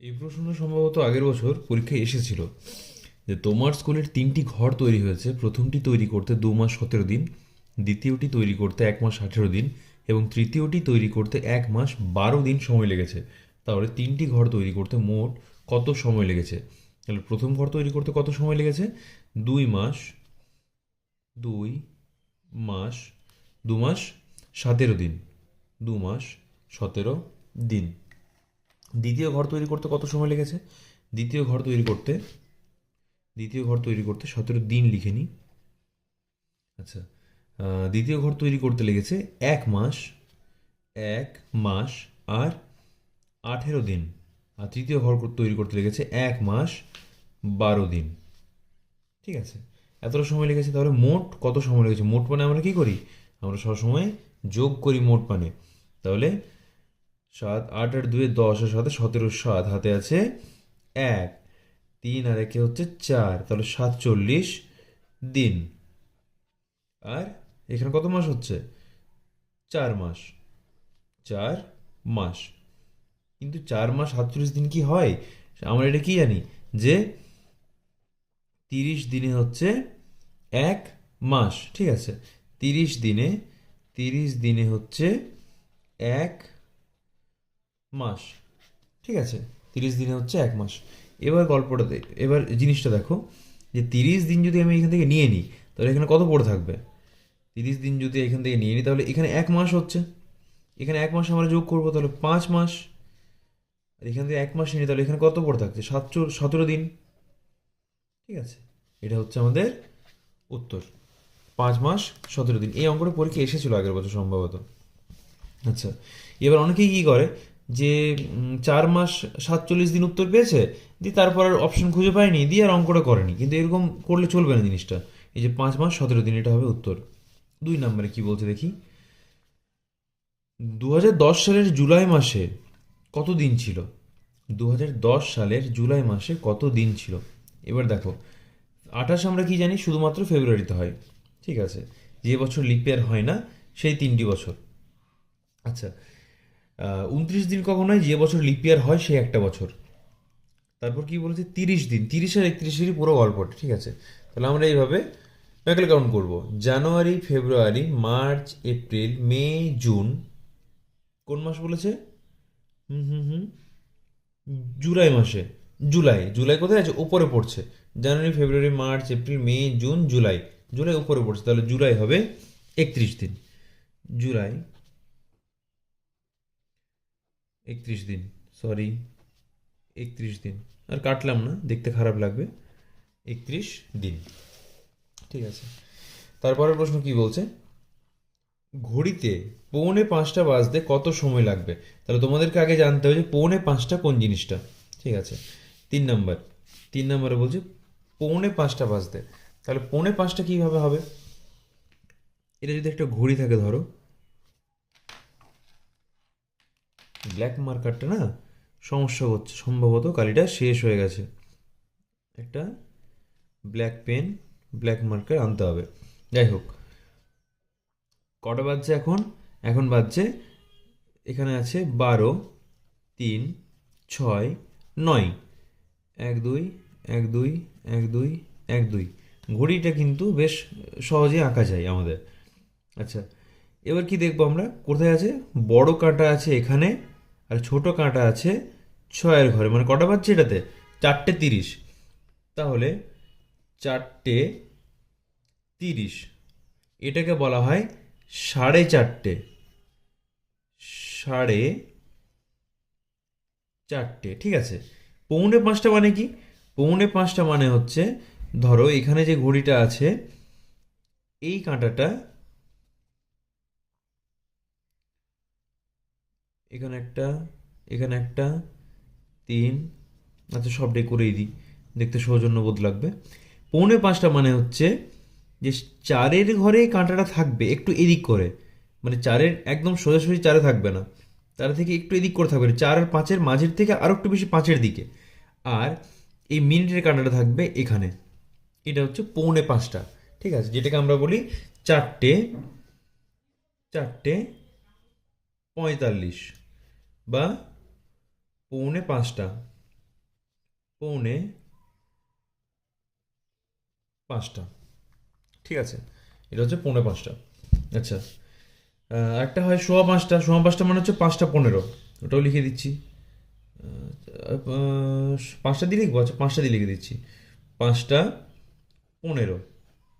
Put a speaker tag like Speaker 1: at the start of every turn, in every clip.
Speaker 1: এই প্রশ্ন সম্ভবত আগের বছর পরীক্ষায় এসেছিল যে তোমার স্কুলের তিনটি ঘর তৈরি হয়েছে। প্রথমটি তৈরি করতে দু মাস সতেরো দিন, দ্বিতীয়টি তৈরি করতে এক মাস আঠেরো দিন এবং তৃতীয়টি তৈরি করতে এক মাস বারো দিন সময় লেগেছে। তাহলে তিনটি ঘর তৈরি করতে মোট কত সময় লেগেছে? তাহলে প্রথম ঘর তৈরি করতে কত সময় লেগেছে? দুই মাস দুই মাস, দু মাস সতেরো দিন, দু মাস সতেরো দিন। দ্বিতীয় ঘর তৈরি করতে কত সময় লেগেছে? দ্বিতীয় ঘর তৈরি করতে, দ্বিতীয় ঘর তৈরি করতে সতেরো দিন লিখে নিই আচ্ছা দ্বিতীয় ঘর তৈরি করতে লেগেছে এক মাস এক মাস আর আঠেরো দিন। আর তৃতীয় ঘর তৈরি করতে লেগেছে এক মাস, বারো দিন। ঠিক আছে, এতটা সময় লেগেছে। তাহলে মোট কত সময় লেগেছে? মোট মানে আমরা কি করি? আমরা সবসময় যোগ করি মোট মানে। তাহলে সাত, আট আট, দুয়ে দশ, আর সাথে সতেরো, সাত। হাতে আছে এক, তিন, আর একে হচ্ছে চার। তাহলে সাতচল্লিশ দিন। আর এখানে কত মাস হচ্ছে? চার মাস। চার মাস। কিন্তু চার মাস সাতচল্লিশ দিন কি হয়? আমরা এটা কি জানি? যে তিরিশ দিনে হচ্ছে এক মাস। ঠিক আছে? তিরিশ দিনে তিরিশ দিনে হচ্ছে এক মাস। ঠিক আছে? তিরিশ দিনে হচ্ছে এক মাস। এবার গল্পটা এবার জিনিসটা দেখো, যে তিরিশ দিন যদি আমি এখান থেকে নিয়ে নিই, তাহলে এখানে কত পড়ে থাকবে? তিরিশ দিন যদি এখান থেকে নিয়ে নিই, তাহলে এখানে এক মাস হচ্ছে। এখানে এক মাস আমরা যোগ করব, তাহলে পাঁচ মাস। আর এখান থেকে এক মাস নিয়ে তাহলে এখানে কত পড়ে থাকছে? সাতচো সতেরো দিন। ঠিক আছে? এটা হচ্ছে আমাদের উত্তর। পাঁচ মাস, সতেরো দিন। এই অঙ্কটা পরীক্ষা এসেছিল আগের বছর সম্ভবত। আচ্ছা এবার অনেকেই কী করে? যে চার মাস সাতচল্লিশ দিন উত্তর পেয়েছে, দিয়ে তারপর আর অপশন খুঁজে পায়নি, দিয়ে আর অঙ্কটা করেনি। কিন্তু এরকম করলে চলবে না জিনিসটা। এই যে পাঁচ মাস, সতেরো দিন, এটা হবে উত্তর। দুই নম্বরে কি বলছে দেখি? দু সালের জুলাই মাসে কত দিন ছিল? দু সালের জুলাই মাসে কত দিন ছিল? এবার দেখো, আঠাশ আমরা কি জানি? শুধুমাত্র ফেব্রুয়ারিতে হয়। ঠিক আছে? যে বছর লিপ ইয়ার হয় না, সেই তিনটি বছর। আচ্ছা উনত্রিশ দিন কখন হয় যে বছর লিপ ইয়ার হয় সেই একটা বছর। তারপর কি বলেছে? তিরিশ দিন। তিরিশ আর একত্রিশেরই পুরো গল্পটা, ঠিক আছে? তাহলে আমরা এইভাবে ব্যাকেল কাউন্ট করব। January, February, March, April, May, June. কোন মাস বলেছে? হুম হুম হুম। জুলাই মাসে। জুলাই। জুলাই কোথায় আছে? উপরে পড়ছে। January, February, March, April, May, June, July. July উপরে পড়ছে। তাহলে জুলাই হবে একত্রিশ দিন। জুলাই একত্রিশ দিন সরি একত্রিশ দিন। আর কাটলাম না, দেখতে খারাপ লাগবে। একত্রিশ দিন। ঠিক আছে। তারপরের প্রশ্ন কি বলছে? ঘড়িতে পৌনে পাঁচটা বাজতে কত সময় লাগবে? তাহলে তোমাদেরকে আগে জানতে হবে যে পৌনে পাঁচটা কোন জিনিসটা। ঠিক আছে। তিন নাম্বার। তিন নম্বরে বলছে পৌনে পাঁচটা বাজতে। তাহলে পৌনে পাঁচটা কীভাবে হবে? এটা যদি একটা ঘড়ি থাকে ধরো ব্ল্যাক মার্কারটা না, সমস্যা হচ্ছে। সম্ভবত কালিটা শেষ হয়ে গেছে। একটা ব্ল্যাক পেন ব্ল্যাক মার্কার আনতে হবে। যাই হোক, কটা বাজছে এখন? এখন বাজছে, এখানে আছে বারো, তিন, ছয়, নয়। এক দুই এক দুই এক দুই এক দুই। ঘড়িটা কিন্তু বেশ সহজেই আঁকা যায় আমাদের। আচ্ছা এবার কি দেখব আমরা? কোথায় আছে? বড় কাঁটা আছে এখানে। আর ছোট কাঁটা আছে, ছয়ের ঘরে মানে কটা বাজছে এটাতে? চারটে তিরিশ। তাহলে চারটে তিরিশ। এটাকে বলা হয় সাড়ে চারটে। সাড়ে চারটে, ঠিক আছে? পৌনে পাঁচটা মানে কি? পৌনে পাঁচটা মানে হচ্ছে, ধরো এখানে যে ঘড়িটা আছে, এই কাঁটাটা এখানে একটা এখানে একটা, তিন আচ্ছা সবটাই করেই দিই। দেখতে সৌজন্যবোধ লাগবে। পৌনে পাঁচটা মানে হচ্ছে যে চারের ঘরে কাঁটাটা থাকবে একটু এদিক করে। মানে চারের একদম সোজাসুজি চারে থাকবে না। তার থেকে একটু এদিক করে থাকবে। চার আর পাঁচের মাঝের থেকে আরও একটু বেশি পাঁচের দিকে। আর এই মিনিটের কাঁটাটা থাকবে এখানে। এটা হচ্ছে পৌনে পাঁচটা। ঠিক আছে? যেটাকে আমরা বলি চারটে চারটে পঁয়তাল্লিশ। বা পৌনে পাঁচটা। পৌনে পাঁচটা। ঠিক আছে? এটা হচ্ছে পৌনে পাঁচটা। আচ্ছা। একটা হয় সোয়া পাঁচটা সোয়া পাঁচটা মানে হচ্ছে পাঁচটা পনেরো। ওটাও লিখে দিচ্ছি। পাঁচটা দিয়ে লিখব? আচ্ছা পাঁচটা দিয়ে লিখে দিচ্ছি। পাঁচটা পনেরো।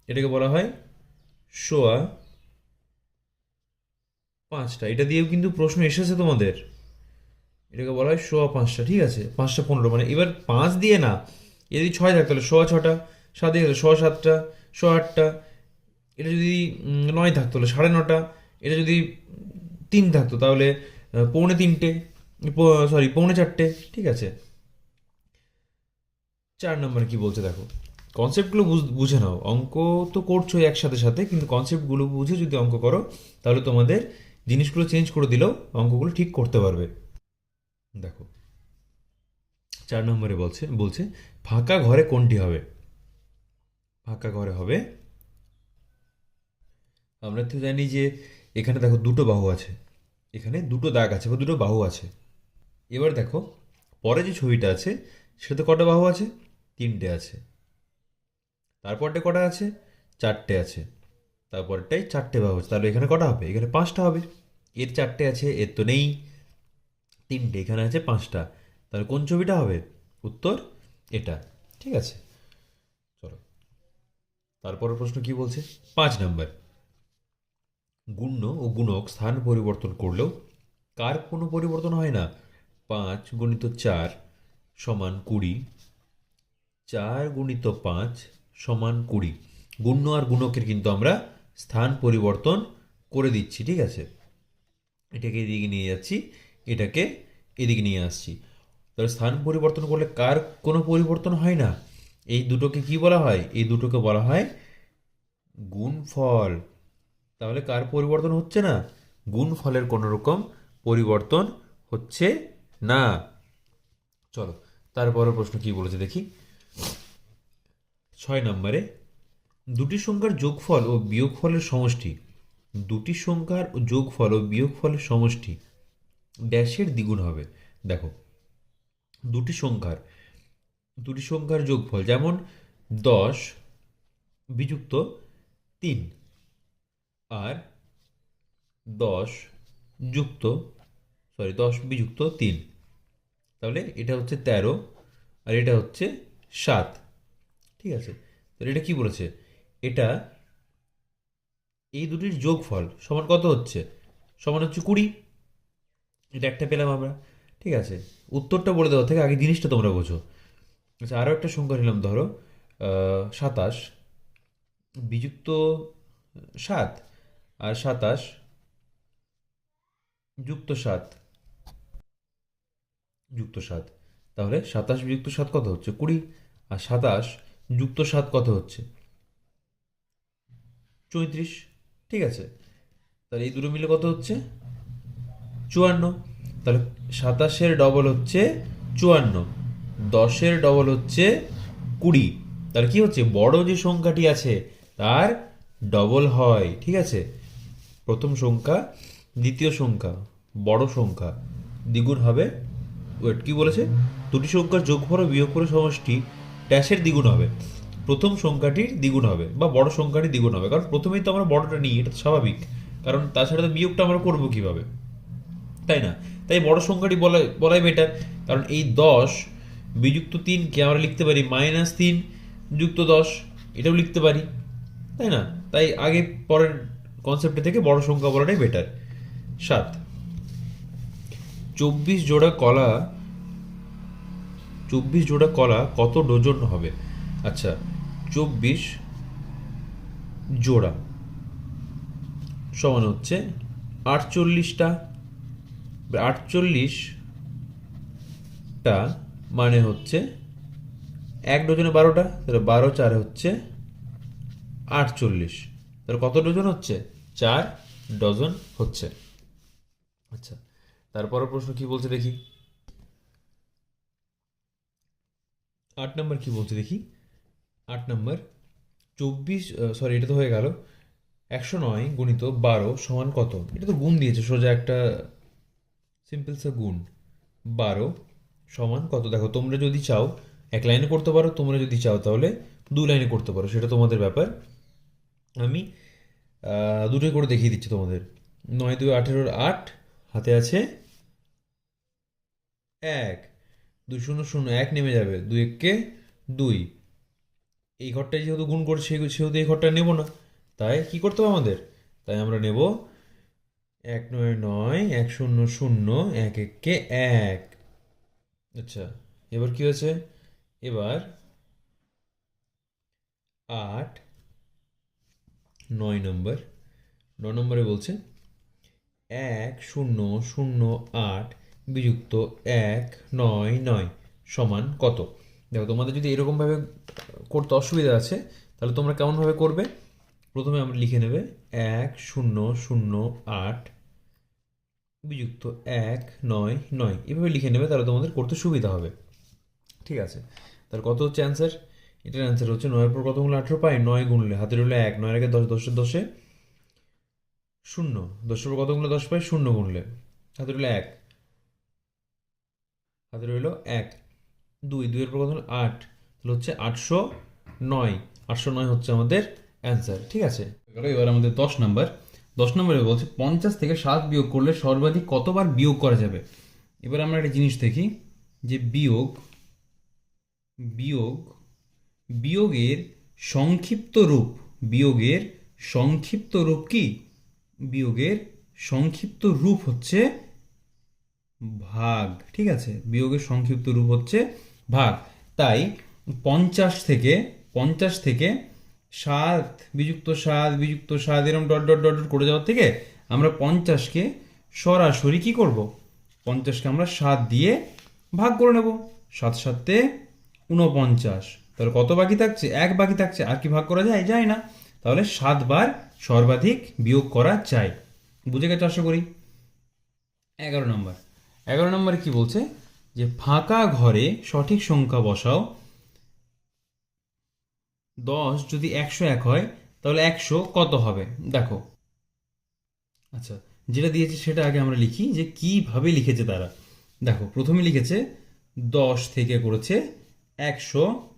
Speaker 1: এটাকে বলা হয় সোয়া পাঁচটা। এটা দিয়েও কিন্তু প্রশ্ন এসেছে তোমাদের। এটাকে বলা হয় সোয়া পাঁচটা, ঠিক আছে? পাঁচটা পনেরো মানে এবার পাঁচ দিয়ে না যদি ছয় থাকতো তাহলে সোয়া ছটা, সাত দিয়ে সোয়া সাতটা, সোয়া আটটা, এটা যদি নয় থাকতো তাহলে সাড়ে নটা, এটা যদি তিন থাকতো তাহলে পৌনে তিনটে সরি পৌনে চারটে, ঠিক আছে? চার নম্বর কি বলছে দেখো কনসেপ্টগুলো বুঝে নাও, অঙ্ক তো করছ একসাথে সাথে, কিন্তু কনসেপ্টগুলো বুঝে যদি অঙ্ক করো, তাহলে তোমাদের জিনিসগুলো চেঞ্জ করে দিলেও অঙ্কগুলো ঠিক করতে পারবে। দেখো। চার নম্বরে বলছে বলছে, ফাঁকা ঘরে কোনটি হবে? ফাঁকা ঘরে হবে। আমরা তো জানি যে এখানে দেখো দুটো বাহু আছে। এখানে দুটো দাগ আছে বা দুটো বাহু আছে। এবার দেখো, পরে যে ছবিটা আছে, সেটাতে কটা বাহু আছে? তিনটে আছে। তারপরটা কটা আছে? চারটে আছে। তারপরটাই চারটে বাহু আছে। তাহলে এখানে কটা হবে? এখানে পাঁচটা হবে। এর চারটে আছে, এর তো নেই। তিনটে এখানে আছে পাঁচটা। তাহলে কোন ছবিটা হবে? উত্তর এটা। ঠিক আছে। চলো। তারপরের প্রশ্ন কি বলছে? পাঁচ নাম্বার। গুণ্য ও গুণক স্থান পরিবর্তন করলেও কার কোনো পরিবর্তন হয় না? পাঁচ গুণিত চার সমান কুড়ি। চার গুণিত পাঁচ সমান কুড়ি। গুণ্য আর গুণকের কিন্তু আমরা স্থান পরিবর্তন করে দিচ্ছি, ঠিক আছে? এটাকে এদিকে নিয়ে যাচ্ছি। এটাকে এদিকে নিয়ে আসছি। তাহলে স্থান পরিবর্তন করলে কার কোনো পরিবর্তন হয় না? এই দুটোকে কি বলা হয়? এই দুটোকে বলা হয় গুণফল। তাহলে কার পরিবর্তন হচ্ছে না? গুণফলের কোনো রকম পরিবর্তন হচ্ছে না। চলো, তারপরের প্রশ্ন কি বলেছে দেখি। ছয় নম্বরে, দুটি সংখ্যার যোগফল ও বিয়োগফলের সমষ্টি। দুটি সংখ্যার যোগফল ও বিয়োগফলের সমষ্টি। ড্যাশের দ্বিগুণ হবে। দেখো, দুটি সংখ্যার দুটি সংখ্যার যোগফল যেমন দশ বিযুক্ত তিন আর দশ যুক্ত সরি দশ বিযুক্ত তিন। তাহলে এটা হচ্ছে তেরো আর এটা হচ্ছে সাত। ঠিক আছে? তাহলে এটা কি বলেছে? এটা এই দুটির যোগফল সমান কত হচ্ছে? সমান হচ্ছে কুড়ি। এটা একটা পেলাম আমরা। ঠিক আছে, উত্তরটা বলে দেওয়া থেকে আগে জিনিসটা তোমরা বোঝো। আচ্ছা আরও একটা সংখ্যা নিলাম, ধরো সাতাশ, বিযুক্ত সাত, আর সাতাশ যুক্ত সাত যুক্ত সাত। তাহলে সাতাশ বিযুক্ত সাত কত হচ্ছে? কুড়ি, আর সাতাশ যুক্ত সাত কত হচ্ছে? চৌত্রিশ। ঠিক আছে, তাহলে এই দুটো মিলে কত হচ্ছে? চুয়ান্ন। তাহলে সাতাশের ডবল হচ্ছে চুয়ান্ন। দশের ডবল হচ্ছে কুড়ি। তাহলে কি হচ্ছে? বড় যে সংখ্যাটি আছে, তার ডবল হয়, ঠিক আছে? প্রথম সংখ্যা, দ্বিতীয় সংখ্যা, বড় সংখ্যা। দ্বিগুণ হবে ওয়েট কি বলেছে? দুটি সংখ্যার যোগফল ও বিয়োগফলের সমষ্টি ড্যাশের দ্বিগুণ হবে। প্রথম সংখ্যাটির দ্বিগুণ হবে, বা বড় সংখ্যাটি দ্বিগুণ হবে। কারণ প্রথমেই তো আমরা বড়টা নিই, এটা স্বাভাবিক। কারণ তাছাড়া তো বিয়োগটা আমরা করব কীভাবে? তাই না? তাই বড় সংখ্যাটি বলা, বলাই বেটার কারণ এই দশ বিযুক্ত তিনকে আমরা লিখতে পারি মাইনাস তিন যুক্ত দশ, এটাও লিখতে পারি, তাই না? তাই আগে পরের কনসেপ্টে থেকে বড় সংখ্যা বলাটাই বেটার সাত। চব্বিশ জোড়া কলা, চব্বিশ জোড়া কলা কত ডজন হবে? আচ্ছা চব্বিশ জোড়া সমান হচ্ছে আটচল্লিশটা। আটচল্লিশটা মানে হচ্ছে এক ডজনে বারোটা, তাহলে বারো চার হচ্ছে আটচল্লিশ। তাহলে কত ডজন হচ্ছে? চার ডজন হচ্ছে। আচ্ছা তারপরের প্রশ্ন কি বলছে দেখি? আট নম্বর কি বলছে দেখি? আট নম্বর, চব্বিশ সরি এটা তো হয়ে গেল। একশো নয় গুণিত বারো সমান কত? এটা তো গুণ দিয়েছে, সোজা একটা সিম্পল সা গুণ। বারো সমান কত? দেখো, তোমরা যদি চাও, এক লাইনে করতে পারো, তোমরা যদি চাও, তাহলে দু লাইনে করতে পারো। সেটা তোমাদের ব্যাপার। আমি দুটোই করে দেখিয়ে দিচ্ছি তোমাদের। নয় দুই আঠেরোর আট, হাতে আছে এক। দুই শূন্য শূন্য, এক নেমে যাবে। দুই এককে দুই। এই ঘরটায় যেহেতু গুণ করছে, সেহেতু এই ঘরটা নেব না। তাই কি করতে হবে আমাদের? তাই আমরা নেব এক নয় নয়, এক শূন্য শূন্য, এক এককে এক। আচ্ছা এবার কি হয়েছে? এবার আট, নয় নম্বর নয় নম্বরে বলছে, এক শূন্য শূন্য আট বিযুক্ত এক নয় নয় সমান কত? দেখো, তোমাদের যদি এরকমভাবে করতে অসুবিধা আছে, তাহলে তোমরা কেমনভাবে করবে? প্রথমে আমরা লিখে নেবে এক শূন্য শূন্য আট বিযুক্ত এক নয় নয়। এভাবে লিখে নেবে, তাহলে তোমাদের করতে সুবিধা হবে। ঠিক আছে? তার কত হচ্ছে অ্যান্সার এটার অ্যান্সার হচ্ছে নয়ের পর কত গুণলে আঠেরো পাই নয় গুণলে হাতের হলো এক, নয়ের আগে দশ, দশের দশে শূন্য। দশের পর কত গুণলে দশ পাই শূন্য গুণলে হাতের হলো এক। হাতের হলো এক। দুই, দুইয়ের পর কত আট। তাহলে হচ্ছে আটশো নয়। আটশো নয় হচ্ছে আমাদের অ্যান্সার ঠিক আছে? এবার আমাদের দশ নাম্বার দশ নম্বরে বলছে, পঞ্চাশ থেকে সাত বিয়োগ করলে সর্বাধিক কতবার বিয়োগ করা যাবে? এবার আমরা একটা জিনিস দেখি, যে বিয়োগ বিয়োগ, বিয়োগের সংক্ষিপ্ত রূপ, বিয়োগের সংক্ষিপ্ত রূপ কি? বিয়োগের সংক্ষিপ্ত রূপ হচ্ছে ভাগ, ঠিক আছে? বিয়োগের সংক্ষিপ্ত রূপ হচ্ছে ভাগ। তাই পঞ্চাশ থেকে পঞ্চাশ থেকে সাত, বিযুক্ত সাত বিযুক্ত সাত এরকম ডট ডট ডট ডট করে যাওয়ার থেকে আমরা পঞ্চাশকে সরাসরি কি করব? পঞ্চাশকে আমরা সাত দিয়ে ভাগ করে নেব। সাত সাতে উনপঞ্চাশ তাহলে কত বাকি থাকছে? এক বাকি থাকছে। আর কি ভাগ করা যায়? যায় না। তাহলে সাতবার সর্বাধিক বিয়োগ করা চাই বুঝে গেছে আশা করি? এগারো নম্বর। এগারো নম্বরে কি বলছে? যে ফাঁকা ঘরে সঠিক সংখ্যা বসাও দশ যদি একশো এক হয়, তাহলে একশো কত হবে? দেখো। আচ্ছা যেটা দিয়েছে সেটা আগে আমরা লিখি যে কীভাবে লিখেছে তারা। দেখো, প্রথমে লিখেছে দশ থেকে করেছে একশো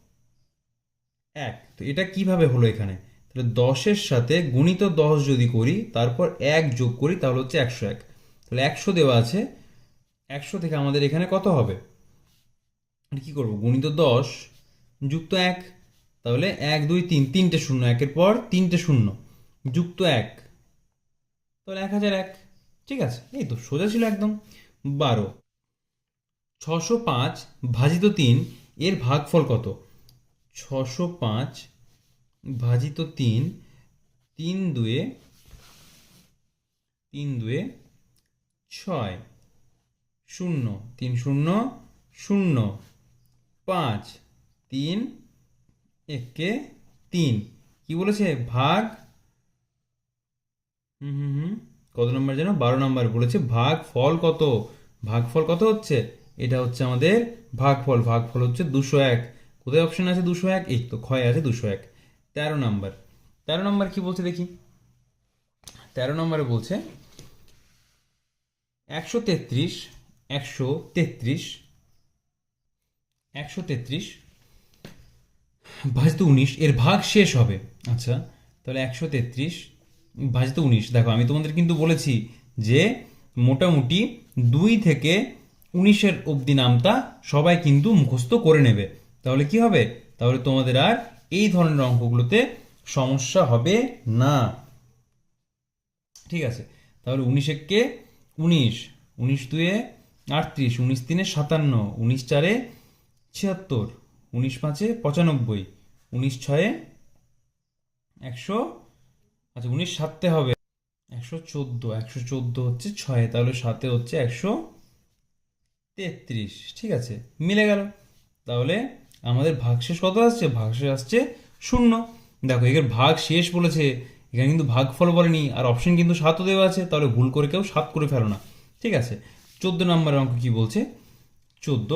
Speaker 1: এক। তো এটা কীভাবে হলো এখানে? তাহলে দশের সাথে গুণিত দশ যদি করি, তারপর এক যোগ করি, তাহলে হচ্ছে একশো এক। তাহলে একশো দেওয়া আছে। একশো থেকে আমাদের এখানে কত হবে? কি করব? গুণিত দশ যুক্ত এক তাহলে এক, দুই, তিন, তিনটে শূন্য, একের পর তিনটে শূন্য, যুক্ত এক। তাহলে এক হাজার এক, ঠিক আছে? এই তো সোজা ছিল একদম। বারো, ছশো পাঁচ ভাজিত তিন, এর ভাগফল কত? ছশো পাঁচ ভাজিত তিন তিন দুয়ে তিন দুয়ে ছয়, শূন্য, তিন শূন্য শূন্য, পাঁচ, তিন একে তিন। কি বলেছে? ভাগ। হুম হুম হুম। কত নম্বর যেন? বারো নম্বর বলেছে, ভাগ ফল কত? ভাগফল কত হচ্ছে? এটা হচ্ছে আমাদের ভাগফল ভাগফল হচ্ছে দুশো এক। কোথায় অপশন আছে দুশো এক? এই তো, ক্ষয় আছে দুশো এক। তেরো নম্বর। তেরো নম্বর কি বলছে দেখি? তেরো নম্বরে বলছে, একশো তেত্রিশ একশো তেত্রিশ একশো তেত্রিশ ভাজিত উনিশ এর ভাগ শেষ হবে। আচ্ছা। তাহলে একশো তেত্রিশ ভাজিত উনিশ। দেখো আমি তোমাদের কিন্তু বলেছি যে মোটামুটি দুই থেকে উনিশের অবধি নামটা সবাই কিন্তু মুখস্থ করে নেবে। তাহলে কি হবে? তাহলে তোমাদের আর এই ধরনের অঙ্কগুলোতে সমস্যা হবে না। ঠিক আছে। তাহলে উনিশ এককে উনিশ। উনিশ দুয়ে আটত্রিশ উনিশ তিনে সাতান্ন উনিশ চারে ছিয়াত্তর। উনিশ পাঁচে পঁচানব্বই, উনিশ ছয়ে একশো আচ্ছা উনিশ সাতে হবে, একশো চোদ্দ একশো চোদ্দ হচ্ছে ছয়ে, তাহলে সাতে হচ্ছে একশো তেত্রিশ, ঠিক আছে, মিলে গেল। তাহলে আমাদের ভাগশেষ কত আসছে? ভাগশেষ আসছে শূন্য। দেখো এখানে ভাগ শেষ বলেছে, এখানে কিন্তু ভাগফল বলেনি, আর অপশন কিন্তু সাতও দেওয়া আছে, তাহলে ভুল করে কেউ সাত করে ফেলো না, ঠিক আছে। চোদ্দ নম্বরের অঙ্ক কি বলছে? চোদ্দ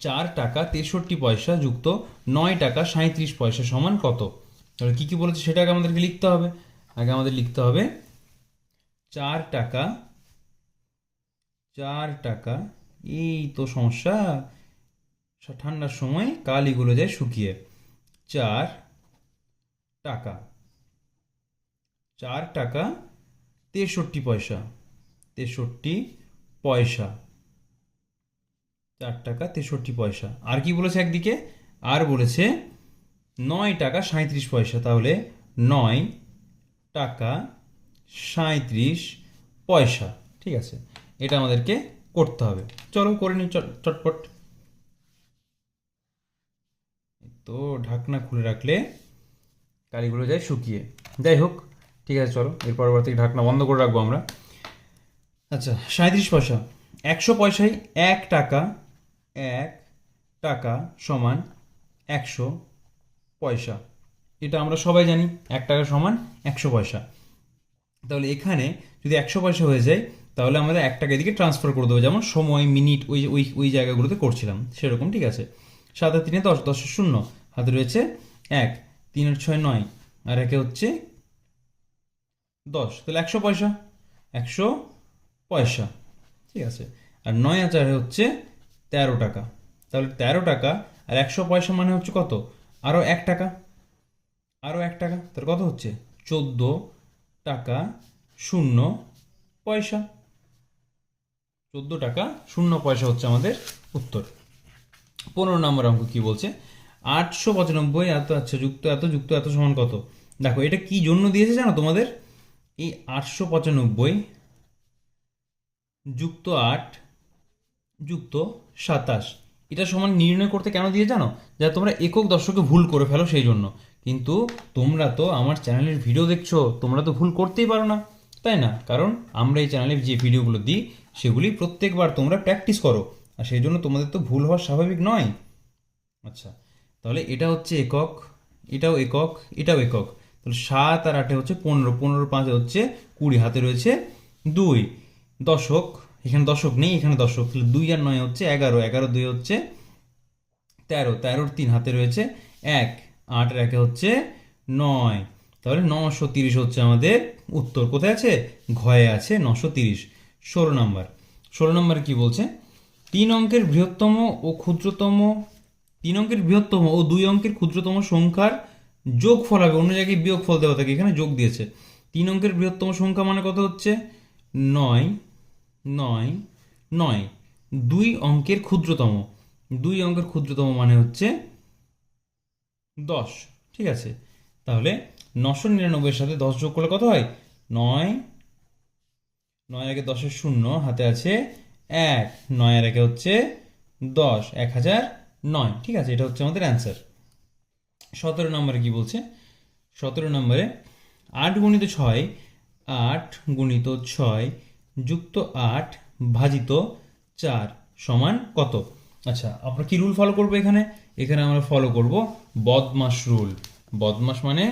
Speaker 1: চার টাকা তেষট্টি পয়সা যুক্ত, নয় টাকা সাঁত্রিশ পয়সা সমান কত? তাহলে কি কি বলেছে সেটা আগে আমাদেরকে লিখতে হবে। আগে আমাদের লিখতে হবে, চার টাকা চার টাকা, এই তো সমস্যা।
Speaker 2: ঠান্ডার সময় কালিগুলো যায় শুকিয়ে। চার টাকা চার টাকা তেষট্টি পয়সা তেষট্টি পয়সা। চার টাকা তেষট্টি পয়সা। আর কি বলেছে একদিকে? আর বলেছে নয় টাকা সাঁত্রিশ পয়সা। তাহলে নয় টাকা সাঁত্রিশ পয়সা। ঠিক আছে? এটা আমাদেরকে করতে হবে। চলো, করে নিই, চট- চটপট। তো ঢাকনা খুলে রাখলে কালিগুলো যায় শুকিয়ে। যাই হোক, ঠিক আছে, চলো। এর পরবর্তী ঢাকনা বন্ধ করে রাখব আমরা। আচ্ছা সাঁত্রিশ পয়সা। একশো পয়সায় এক টাকা এক টাকা সমান একশো পয়সা। এটা আমরা সবাই জানি, এক টাকা সমান একশো পয়সা। তাহলে এখানে যদি একশো পয়সা হয়ে যায়, তাহলে আমাদের এক টাকা এদিকে ট্রান্সফার করে দেবো। যেমন সময় মিনিট ওই ওই ওই জায়গাগুলোতে করছিলাম, সেরকম, ঠিক আছে? সাত আর তিনে দশ দশ শূন্য, হাতে রয়েছে এক, তিনের ছয় নয়, আর একে হচ্ছে দশ। তাহলে একশো পয়সা একশো পয়সা, ঠিক আছে? আর নয় আর চারে হচ্ছে তেরো টাকা। তাহলে তেরো টাকা আর একশো পয়সা মানে হচ্ছে কত? আরও এক টাকা। আরও এক টাকা। তাহলে কত হচ্ছে? চোদ্দ টাকা শূন্য পয়সা। চোদ্দ টাকা শূন্য পয়সা হচ্ছে আমাদের উত্তর। পনেরো নম্বর অঙ্ক কি বলছে? আটশো পঁচানব্বই এত আচ্ছা যুক্ত এত যুক্ত এত সমান কত? দেখো, এটা কি জন্য দিয়েছে জানো তোমাদের? এই আটশো পঁচানব্বই যুক্ত আট, যুক্ত সাতাশ। এটা সমান নির্ণয় করতে কেন দিয়ে জানো? যা তোমরা একক দর্শকে ভুল করে ফেলো সেই জন্য। কিন্তু তোমরা তো আমার চ্যানেলের ভিডিও দেখছ, তোমরা তো ভুল করতেই পারো না। তাই না? কারণ আমরা এই চ্যানেলে যে ভিডিওগুলো দিই, সেগুলি প্রত্যেকবার তোমরা প্র্যাকটিস করো। আর সেই জন্য তোমাদের তো ভুল হওয়া স্বাভাবিক নয়। আচ্ছা তাহলে এটা হচ্ছে একক, এটাও একক এটাও একক। তাহলে সাত আর আটে হচ্ছে পনেরো পনেরো পাঁচে হচ্ছে কুড়ি, হাতে রয়েছে দুই। দশক এখানে দশক নেই, এখানে দশক। তাহলে দুই আর নয় হচ্ছে এগারো এগারো দুই হচ্ছে তেরো। তেরোর তিন হাতে রয়েছে এক, আট আর একে হচ্ছে নয়। তাহলে নশো তিরিশ হচ্ছে আমাদের উত্তর। কোথায় আছে? ঘয়ে আছে নশো তিরিশ। ষোলো নম্বর। ষোলো নম্বর কি বলছে? তিন অঙ্কের বৃহত্তম ও ক্ষুদ্রতম, তিন অঙ্কের বৃহত্তম ও দুই অঙ্কের ক্ষুদ্রতম সংখ্যার যোগ ফল হবে। অন্য জায়গায় বিয়োগ ফল দেওয়া থাকে, এখানে যোগ দিয়েছে। তিন অঙ্কের বৃহত্তম সংখ্যা মানে কত হচ্ছে? নয়। নয় নয়, দুই অঙ্কের ক্ষুদ্রতম। দুই অঙ্কের ক্ষুদ্রতম মানে হচ্ছে দশ। ঠিক আছে? তাহলে নশো নিরানব্বইয়ের সাথে দশ যোগ করলে কত হয়? নয় নয় আগে দশের শূন্য, হাতে আছে এক। নয় আর একে হচ্ছে দশ, এক হাজার নয়। ঠিক আছে? এটা হচ্ছে আমাদের অ্যান্সার। সতেরো নম্বরে কি বলছে? সতেরো নম্বরে আট গুণিত ছয়, আট গুণিত ছয় যুক্ত আট ভাজিত চার সমান কত? আচ্ছা আমরা কি রুল ফলো করব এখানে? এখানে আমরা ফলো করব বদমাস রুল বদমাস মানে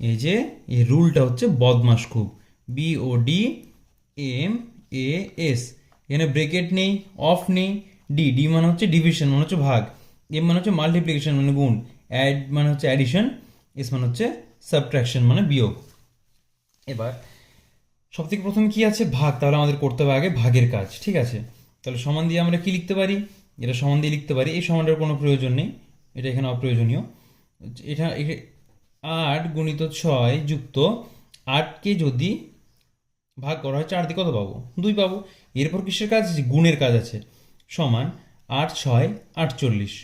Speaker 2: এই যে, এই রুলটা হচ্ছে বদমাস খুব। B O D M A S এখানে ব্রেকেট নেই অফ নেই ডি ডি মানে হচ্ছে ডিভিশন মানে হচ্ছে ভাগ। এম মানে হচ্ছে মাল্টিপ্লিকেশন মানে গুণ। অ্যাড মানে হচ্ছে অ্যাডিশন এস মানে হচ্ছে সাবট্রাকশন মানে বিয়োগ। এবার সব থেকে প্রথম কি আছে? ভাগ। তাহলে আমাদের করতে হবে আগে ভাগের কাজ, ঠিক আছে? তাহলে সমান দিয়ে আমরা কি লিখতে পারি? এটা সমান দিয়ে লিখতে পারি, এই সমানটার কোনো প্রয়োজন নেই। এটা এখানে অপ্রয়োজনীয়। এটা আট গুণিত ছয় যুক্ত আটকে যদি ভাগ করা হয়, চার দিয়ে কত পাবো? দুই পাবো। এরপর কিসের কাজ আছে? গুণের কাজ আছে। সমান আট ছয় আটচল্লিশ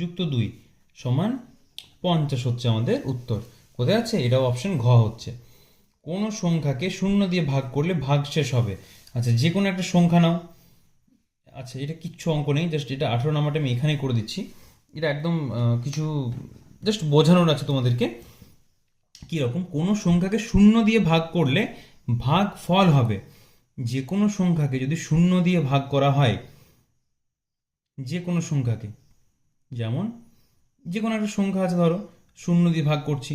Speaker 2: যুক্ত দুই সমান পঞ্চাশ হচ্ছে আমাদের উত্তর। কোথায় আছে? এটাও অপশন ঘ হচ্ছে। কোনো সংখ্যাকে শূন্য দিয়ে ভাগ করলে ভাগ শেষ হবে। আচ্ছা যে কোনো একটা সংখ্যা নাও। আচ্ছা এটা কিচ্ছু অঙ্ক নেই, জাস্ট এটা আঠেরো নাম্বারটা আমি এখানেই করে দিচ্ছি। এটা একদম কিছু জাস্ট বোঝানোর আছে তোমাদেরকে। কীরকম? কোনো সংখ্যাকে শূন্য দিয়ে ভাগ করলে ভাগ ফল হবে। যে কোনো সংখ্যাকে যদি শূন্য দিয়ে ভাগ করা হয় যে কোনো সংখ্যাকে, যেমন যে কোনো একটা সংখ্যা আছে ধরো, শূন্য দিয়ে ভাগ করছি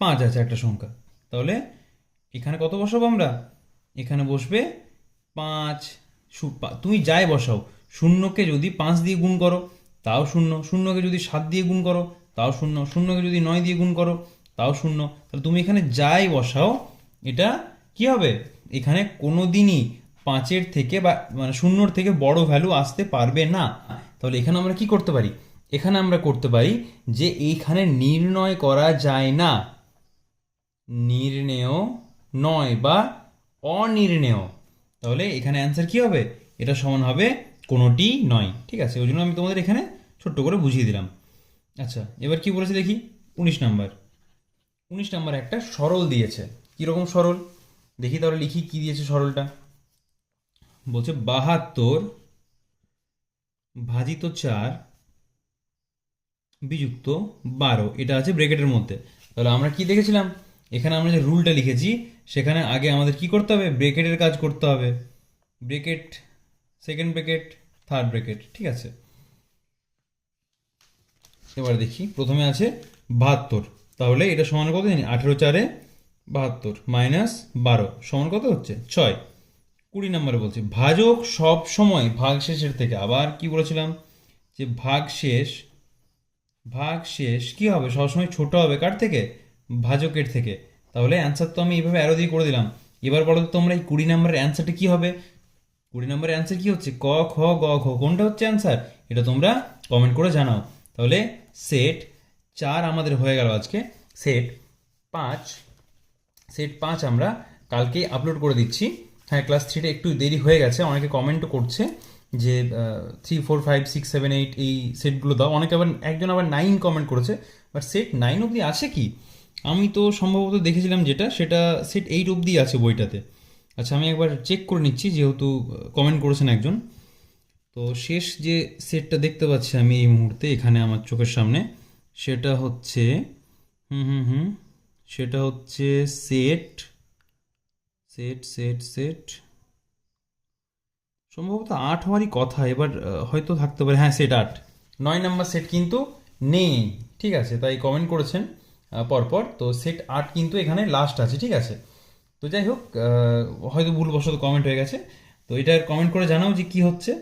Speaker 2: পাঁচ আছে একটা সংখ্যা। তাহলে এখানে কত বসাবো আমরা? এখানে বসবে পাঁচ তুমি যাই বসাও। শূন্যকে যদি পাঁচ দিয়ে গুণ করো, তাও শূন্য। শূন্যকে যদি সাত দিয়ে গুণ করো, তাও শূন্য। শূন্যকে যদি নয় দিয়ে গুণ করো, তাও শূন্য। তাহলে তুমি এখানে যাই বসাও, এটা কি হবে? এখানে কোনো দিনই পাঁচের থেকে বা মানে শূন্যর থেকে বড় ভ্যালু আসতে পারবে না। তাহলে এখানে আমরা কি করতে পারি? এখানে আমরা করতে পারি যে এইখানে নির্ণয় করা যায় না। নির্ণেয় নয় বা অনির্ণেয়। তাহলে এখানে অ্যান্সার কি হবে? এটা সমান হবে কোনোটি নয়। ঠিক আছে, ওই জন্য আমি তোমাদের এখানে ছোট্ট করে বুঝিয়ে দিলাম। আচ্ছা এবার কি বলেছে দেখি? উনিশ নাম্বার। উনিশ নাম্বার একটা সরল দিয়েছে। কীরকম সরল? দেখি তাহলে লিখি কি দিয়েছে সরলটা। বলছে, বাহাত্তর ভাজিত চার বিযুক্ত বারো। এটা আছে ব্রেকেটের মধ্যে। তাহলে আমরা কি দেখেছিলাম? এখানে আমরা যে রুলটা লিখেছি, সেখানে আগে আমাদের কি করতে হবে? ব্রেকেটের কাজ করতে হবে। Bracket second bracket third bracket ঠিক আছে? এবার দেখি, প্রথমে আছে বাহাত্তর। তাহলে এটা সমান কত জানি? আঠেরো চারে বাহাত্তর, মাইনাস বারো। সমান কত হচ্ছে? ছয়। কুড়ি নম্বরে বলছে, ভাজক সব সময় ভাগ শেষের থেকে। আবার কি বলেছিলাম? যে ভাগ শেষ ভাগ শেষ কি হবে? সবসময় ছোট হবে কার থেকে? ভাজকের থেকে। তাহলে অ্যান্সার তো আমি এইভাবে অ্যারো দিয়ে করে দিলাম। এবার বলো তো তোমরা এই কুড়ি নম্বরের অ্যান্সারটা কী হবে? কুড়ি নম্বরের অ্যান্সার কী হচ্ছে? ক, খ, গ, ঘ, কোনটা হচ্ছে অ্যান্সার এটা তোমরা কমেন্ট করে জানাও। তাহলে সেট চার আমাদের হয়ে গেল আজকে। সেট পাঁচ সেট পাঁচ আমরা কালকেই আপলোড করে দিচ্ছি। হ্যাঁ ক্লাস থ্রিটা একটু দেরি হয়ে গেছে। অনেকে কমেন্টও করছে যে three four five six seven eight এই সেটগুলো দাও। অনেকে আবার, একজন আবার নাইন কমেন্ট করেছে। বাট সেট নাইন অবধি আছে কি? আমি তো সম্ভবত দেখেছিলাম যেটা, সেটা সেট এইট অবধি আছে বইটাতে। আচ্ছা আমি একবার চেক করে নিচ্ছি, যেহেতু কমেন্ট করেছেন একজন। তো শেষ যে সেটটা দেখতে পাচ্ছি আমি এই মুহূর্তে, এখানে আমার চোখের সামনে, সেটা হচ্ছে, হুম হুম হুম, সেটা হচ্ছে সেট সেট সেট সেট সম্ভবত আট হওয়ারই কথা, এবার হয়তো থাকতে পারে। হ্যাঁ সেট আট। নয় নাম্বার সেট কিন্তু নেই। ঠিক আছে, তাই কমেন্ট করেছেন। পরপর। তো সেট আট কিন্তু এখানে লাস্ট আছে, ঠিক আছে? তো যাই হোক হয়তো ভুলবশত কমেন্ট হয়ে গেছে। তো এটার কমেন্ট করে জানাও যে কি হচ্ছে।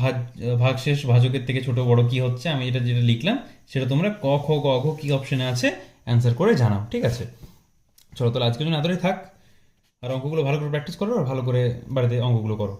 Speaker 2: ভাগ ভাগশেষ ভাজকের থেকে ছোট বড় কি হচ্ছে? আমি এটা যেটা লিখলাম, সেটা তোমরা ক, খ, গ, ঘ কি অপশনে আছে অ্যান্সার করে জানাও, ঠিক আছে? চলো তাহলে আজকের জন্য এতটাই থাক। আর অঙ্কগুলো ভালো করে প্র্যাকটিস করো আর ভালো করে বাড়িতে অঙ্কগুলো করো।